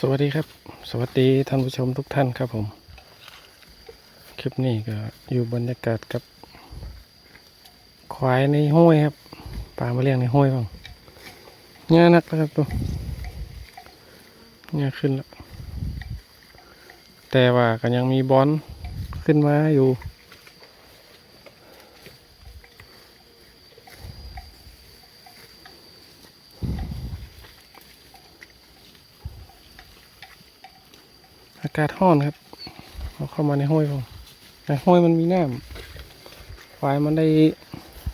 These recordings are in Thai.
สวัสดีครับ สวัสดีท่านผู้ชมทุกท่านครับผม คลิปนี้ก็อยู่บรรยากาศกับ ควายในห้วยครับปลามาเลี้ยงในห้วยบ้างง่ยนักแล้วครับตัวง่ยขึ้นแล้วแต่ว่าก็ยังมีบอลขึ้นมาอยู่ กาศร้อนครับเราเข้ามาในห้วยผมในห้วยมันมีน้ำควายมันได้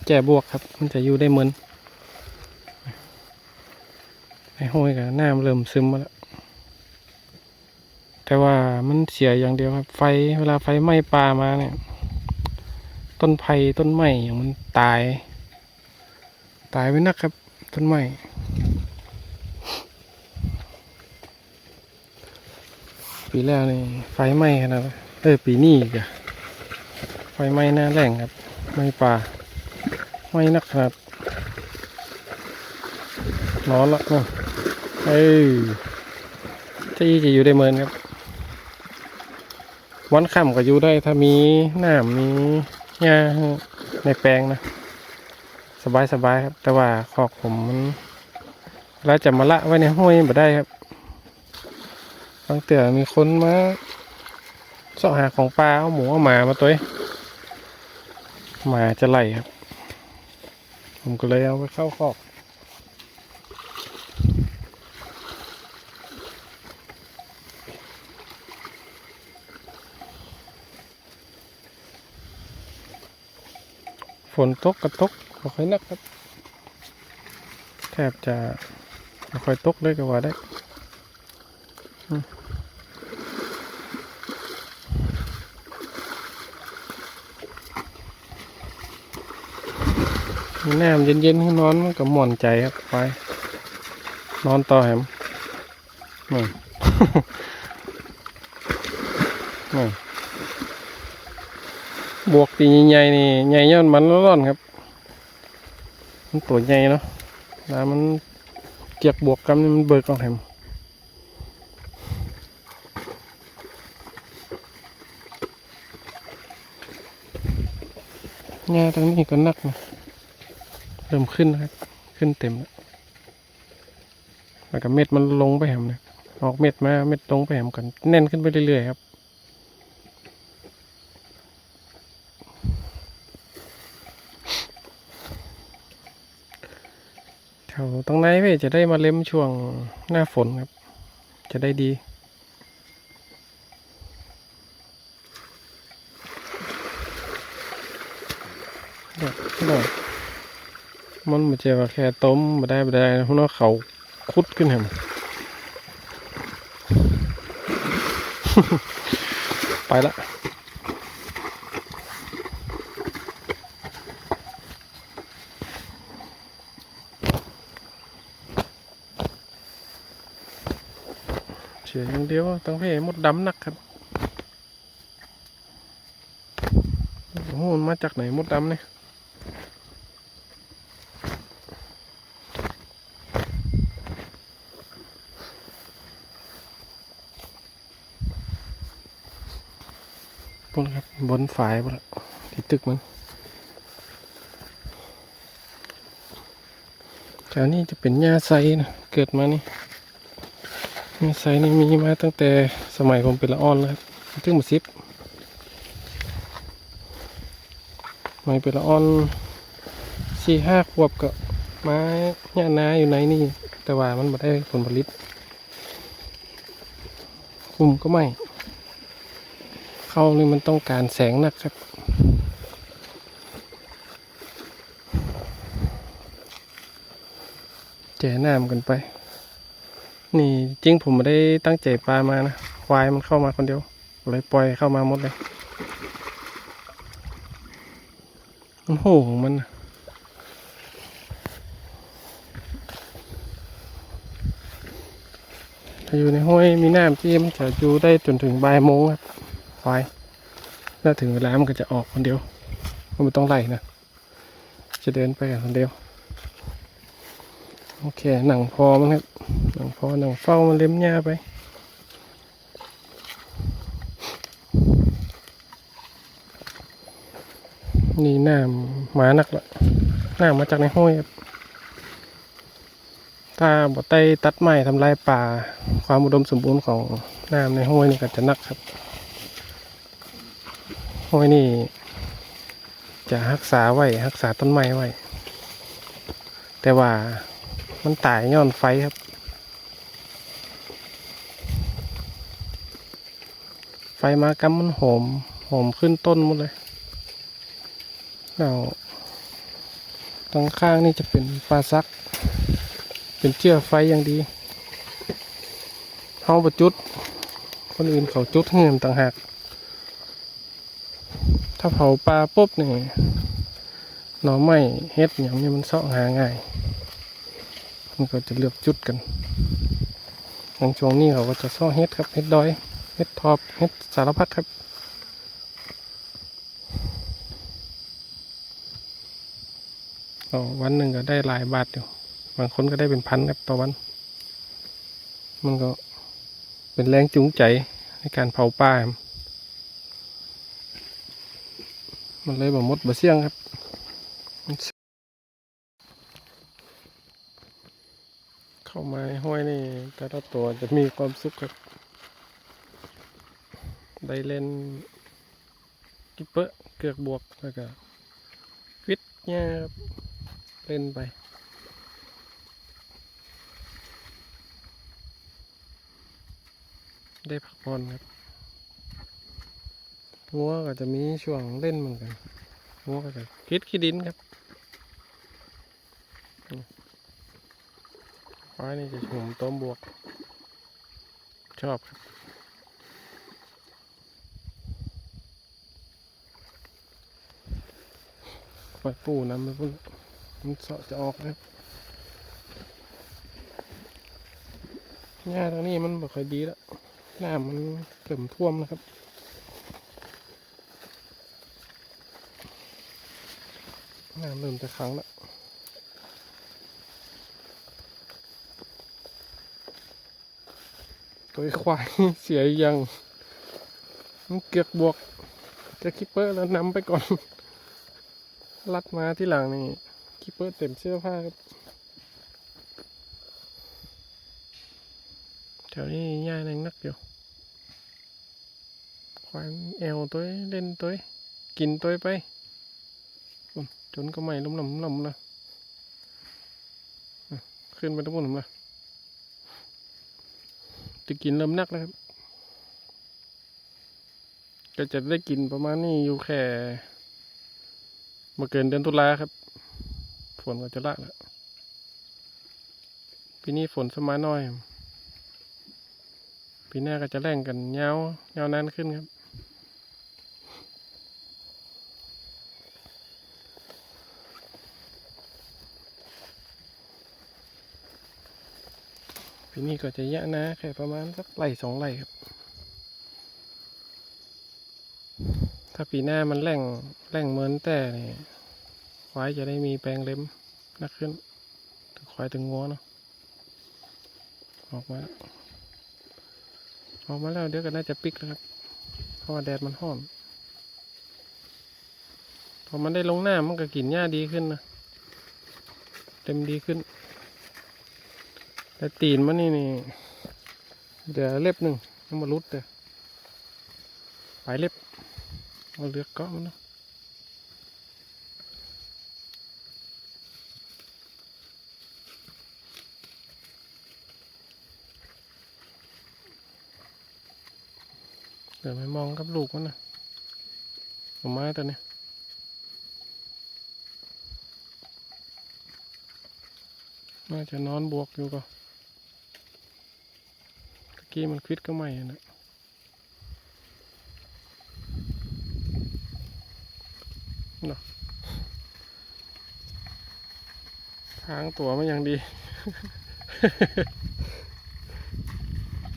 แจ่บวกครับ มันจะอยู่ได้เหมือนในห้วยกับน้ำเริ่มซึมมาแล้วแต่ว่ามันเสียอย่างเดียวครับ ไฟเวลาไฟไหม้ปลามาเนี่ย ต้นไผ่ต้นไม้อย่างมันตาย ตายไปนักครับ ต้นไม้ ปีแล้วนี่ไฟไหม้ขนาดนั้นเออปีนี้กะไฟไหม้หน้าแรงครับ ไม้ป่าไม้นักขนาดร้อนละเนาะเอ้ยที่จะอยู่ได้เหมือนครับ วันค่ำก็อยู่ได้ถ้ามีน้ำมีหญ้าในแปลงนะ สบายสบายครับ แต่ว่าขอกผมมันเราจะมาละไว้ในห้วยไม่ได้ครับางเตือมีคนมาเสาะหาของปลาเอาหมูเอาหมามาตัวหมาจะไหลครับ ผมก็เลยเอาไปเข้าคอกฝนตกกระตกไม่ค่อยนักครับ แทบจะไม่ค่อยตกเลยก็ว่าได้ น้ำเย็นๆให้นอนมันก็หม่อนใจครับไป นอนต่อแหมนี่นี่บวกตีใหญ่ๆนี่ใหญ่ย้อนมันร้อนๆครับ มันตัวใหญ่เนาะน้ำมันเกียกบวกกันมันเบิกออกแหมแง่ยตรงนี้ก็นักนะ เริ่มขึ้นครับ ขึ้นเต็มแล้วแล้วก็เม็ดมันลงไปแหมนะออกเม็ดมาเม็ดลงไปแหมกันแน่นขึ้นไปเรื่อยๆครับแถวตรงไหนเพ่จะได้มาเล็มช่วงหน้าฝนครับ จะได้ดีเด็ดเด็ด มันไม่ใช่ว่าแค่ต้มมาได้มาได้นะเพราะว่าเขาคุดขึ้นแหมไปละเฉียอย่างเดียวตั้งเพมดดำนักครับโอ้โหมันมาจากไหนมดดำเนี่ย บนครั บนฝายบนละที่ตึกมันแถวนี้จะเป็นหญ้าไซนะเกิดมานี่หญ้าไซนี่มีมาตั้งแต่สมัยผมเป็นละอ่อนแล้วครับถึงมาซิบสมัยเป็นละอ่อนสี่ห้าขวบก็มาหญ้านาอยู่ในนี่ แต่ว่ามันไม่ได้ผลผลิตคุมก็ไม่ เข้านี่มันต้องการแสงหนักครับแจ่น้ำกันไป นี่จริงผมไม่ได้ตั้งใจปลามานะควายมันเข้ามาคนเดียว เลยปล่อยเข้ามาหมดเลยมันโหของมันนะอยู่ในห้วยมีน้ำที่มันจะอยู่ได้จนถึงบ่ายโมงครับ ควายถ้าถึงเวลามันก็จะออกคนเดียว มันไม่ต้องไล่นะ จะเดินไปคนเดียว โอเคหนังพอมั้งครับหนังพอหนังเฝ้ามันเล็มหญ้าไปนี่หน้าหมาหนักละหน้ามาจากในห้วยครับถ้าบ่ไต้ตัดใหม่ทำลายป่า ความอุดมสมบูรณ์ของน้ำในห้วยนี่ก็จะนักครับ ห้วยนี่ จะรักษาไว้รักษาต้นไม้ไว้ แต่ว่ามันตายย้อนไฟครับ ไฟมากำมันโหมโหมขึ้นต้นหมดเลยแล้วตรงข้างนี่จะเป็นปลาซัก เป็นเชื้อไฟอย่างดีเฮาประจุด คนอื่นเขาจุดเงินต่างหาก ถ้าเผาปลาปุ๊บนี่หน่อไม้เฮ็ดอย่างนี้มันเสาะหาง่าย มันก็จะเลือกจุดกันอย่างช่วงนี้เขาก็จะเสาะเฮ็ดครับเฮ็ดดอยเฮ็ดทอบเฮ็ดสารพัดครับต่อวันหนึ่งก็ได้หลายบาทอยู่ บางคนก็ได้เป็นพันครับต่อวัน มันก็เป็นแรงจูงใจในการเผาป่าครับ มันเลยแบบมดบะเสี่ยงครับเข้ามาห้วยนี่ แต่ละตัวจะมีความสุขครับได้เล่นกิปเปอร์เกือกบวกแล้วก็ฟิตเนี่ยครับเล่นไปได้พักผ่อนครับ งัวก็จะมีช่วงเล่นเหมือนกันงัวก็จะคิดขี้ดินครับควายนี่จะชุมต้มบวก ชอบครับปล่อยปูน้ำไปพุ่นมันเสาะจะออกนะครับหญ้าทางนี้มันบ่ค่อยดีแล้วน้ำมันเริ่มท่วมนะครับ น้ำเริ่มจะขังแล้วตัวควายเสียอีกอยังเกือกบวกจะคิปเปอร์แล้วนำไปก่อน ลัดมาที่หลังนี่คิปเปอร์เต็มเสื้อผ้าครับแถวนี้ย่าแรงนักอยู่ควายแอวตัวเล่นตัวกินตัวไป จนก็ไม่ล้มลำลำนะขึ้นไปทั้งหมดเลยจะกินเริ่มนักแล้วครับ ก็จะได้กินประมาณนี้อยู่แค่มาเกินเดือนตุลาครับ ฝนก็จะละแล้วปีนี้ฝนสมาน้อย ปีหน้าก็จะแร่งกันยาวยาวนานขึ้นครับ ปีนี้ก็จะเยอะนะแค่ประมาณสักไร่สองไร่ครับ ถ้าปีหน้ามันแรงแรงเหมือนแต่นี่ควายจะได้มีแปลงเล็มนักขึ้นถึงควายถึงงัวเนาะออกมาออกมาแล้วเดี๋ยวก็น่าจะปิกแล้วครับเพราะว่าแดดมันห้อนพอมันได้ลงหน้ามันก็กินหญ้าดีขึ้นนะเต็มดีขึ้น แต่ตีนมันนี่นี่เดี๋ยวเล็บหนึ่งมันมารุดเดี๋ยวปลายเล็บเอาเลือกเกาะมันนะเดี๋ยวไปมองกับลูกมันนะผมไม้ตัวนี้น่าจะนอนบวกอยู่ก็ตะ กี้มันควิดก็ไม่นะทางตัวมันยังดี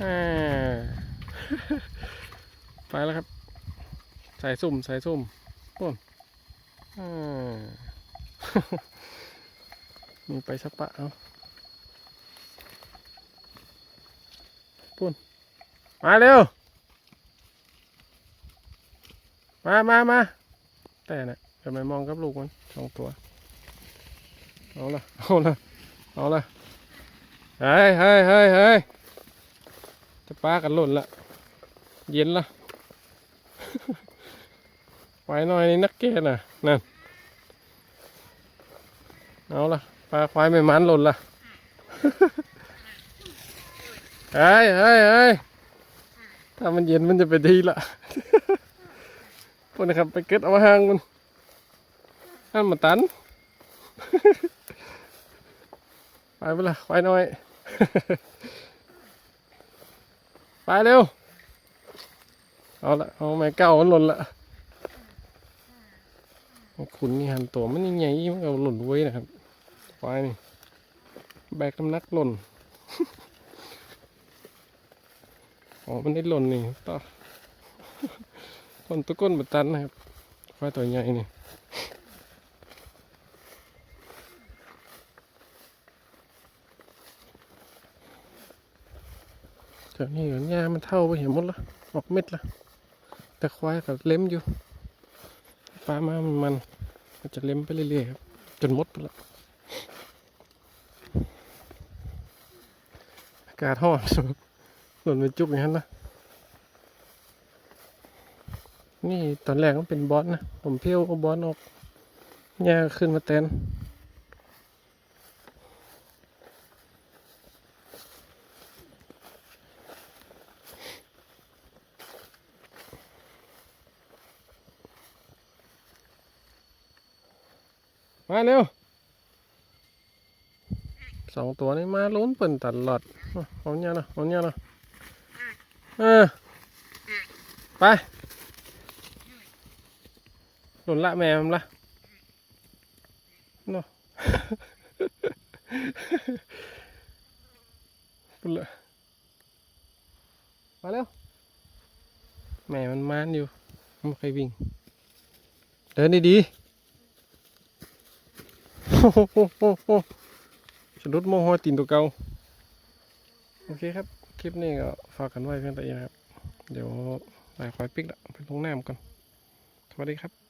อ่าไปแล้วครับ ใส่สุ่มใส่สุ่มปุ่นอ่ามีไปสปะเอา ปุ่นมาเร็ว มามามาแต่นะแต่ไม่มองกับลูกมันสองตัว เอาละเอาละเอาละเฮ้ยเฮ้ยเฮ้ยเฮ้ยจะปากันหล่นละ เย็นละไปหน่อยนี่นักเก็ตน่ะ นั่น เอาละปลาควายไม่มันหล่นละ เฮ้ยเฮ้ยเฮ้ยถ้ามันเย็นมันจะไปดีละพวกนะครับไปเก็ตเอาหางมันนั่นมาตัน ไปเวละไปหน่อย ไปเร็ว เอาละเอาไม้เก้ามันหล่นละขุนนี่หันตัวมันยังไงมันเอาหล่นไว้นะครับควายนี่ แบกน้ำหนักหล่น อ๋อมันได้หล่นนี่ต่อหล่นตะก้นบัตันนะครับควายตัวใหญ่นี่เดี๋ยวนี้หญ้ามันเท่าไปเห็นหมดละออกเม็ดละแต่ควายก็เล็มอยู่ปลามามันมันจะเล็มไปเรื่อยๆครับจนหมดไปละอากาศร้อน หล่นไปจุกอย่างนั้นนะนี่ตอนแรกมันเป็นบอสนะ ผมเพี้ยวเอาบอสออกหญ้าขึ้นมาแตนมาเร็วสองตัวนี้มาลุ้นเปิ่นตลอดเอาเอาเนี่ยนะเอาเนี่ยนะ เออไปหล่นละแม่มันละเนาะปุ่นละมาเร็วแม่มันมานอยู่มันไม่เคยวิ่ง เดินดีๆโอ้โหโอ้โอ้โหสะดุดโมโหตีนตัวเก่า โอเคครับ ลิปนี้ก็ฝากกันไว้เพียงแต่นี้นะครับ เดี๋ยวไปคอยปิกละไปลงน้ำก่อนสวัสดีครับ